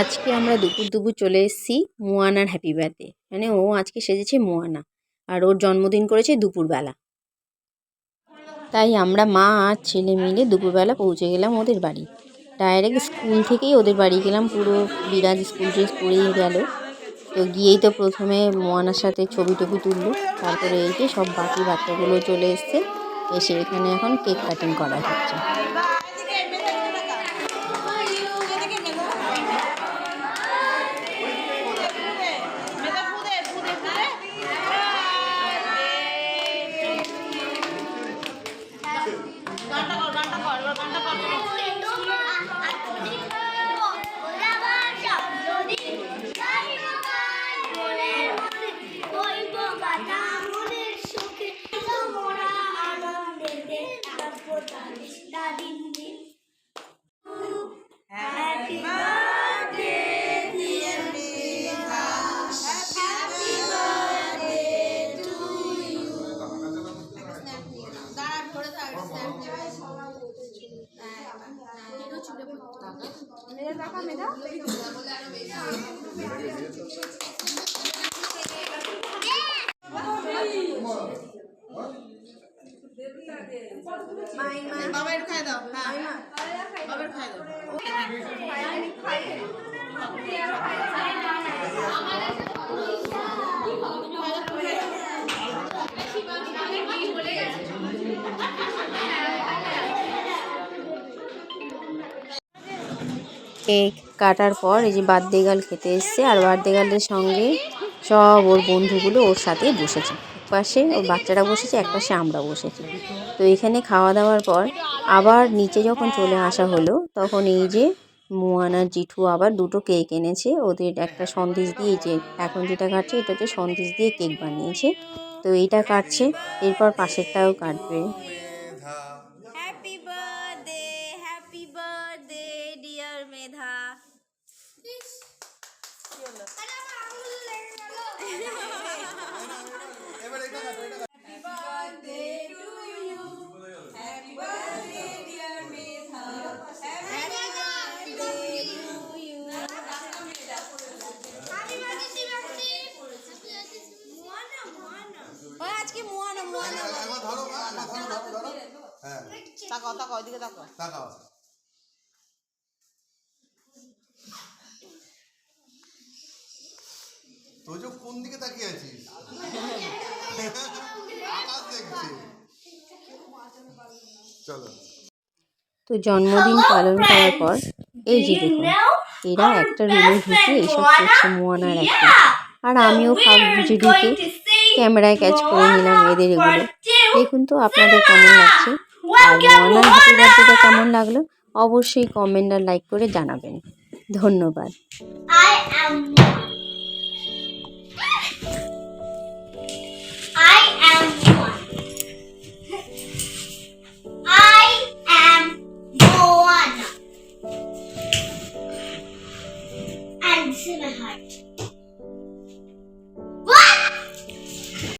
আজকে আমরা দুপুর দুপুর চলে এসেছি মোয়ানার হ্যাপি বার্থডে মানে ও আজকে সেজেছে মোয়ানা, আর ওর জন্মদিন করেছে দুপুরবেলা। তাই আমরা মা আর ছেলে মিলে দুপুরবেলা পৌঁছে গেলাম ওদের বাড়ি। ডাইরেক্ট স্কুল থেকেই ওদের বাড়ি গেলাম, পুরো বিরাজ স্কুল ড্রেস পরেই গেল। তো গিয়েই তো প্রথমে মোয়ানার সাথে ছবি টবি তুললো, তারপরে এই যে সব বাকি বাচ্চাগুলো চলে এসছে, এসে এখানে এখন কেক কাটিং করা হচ্ছে। বাবার খাই দাও হ্যাঁ বাবার খাই দাও কেক কাটার পর এই যে বার্থডে গার্ল খেতে এসছে আর বার্থডে গার্লের সঙ্গে সব ওর বন্ধুগুলো ওর সাথে বসেছে। পাশে ওর বাচ্চারা বসেছে এক পাশে আমরা বসেছি। তো এখানে খাওয়া দাওয়ার পর আবার নিচে যখন চলে আসা হলো, তখন এই যে মুয়ানার জেঠু আবার দুটো কেক এনেছে। ওদের একটা সন্দেশ দিয়ে যে এখন যেটা কাটছে এটা হচ্ছে সন্দেশ দিয়ে কেক বানিয়েছে। তো এইটা কাটছে, এরপর পাশেরটাও কাটবে। আজকে মোয়ানা মোয়ানা তাকাও তাকাও ওইদিকে তাকাও তাকাও কোন দিকে তাকিয়ে আছিস? আকাশ দেখছি। চলো। তো জন্মদিন পালন করার পর এই যে দেখুন এরা একটা রুমে ঢুকে এইসব করছে মোয়ানার একটা। আর আমিও ভাব বুঝে ঢুকে ক্যামেরায় ক্যাচ করে নিলাম এদের এগুলো। দেখুন তো আপনাদের কেমন লাগছে? আর মোয়ানার হ্যাপি বার্থডেটা কেমন লাগল? অবশ্যই কমেন্ট আর লাইক করে জানাবেন। ধন্যবাদ। See.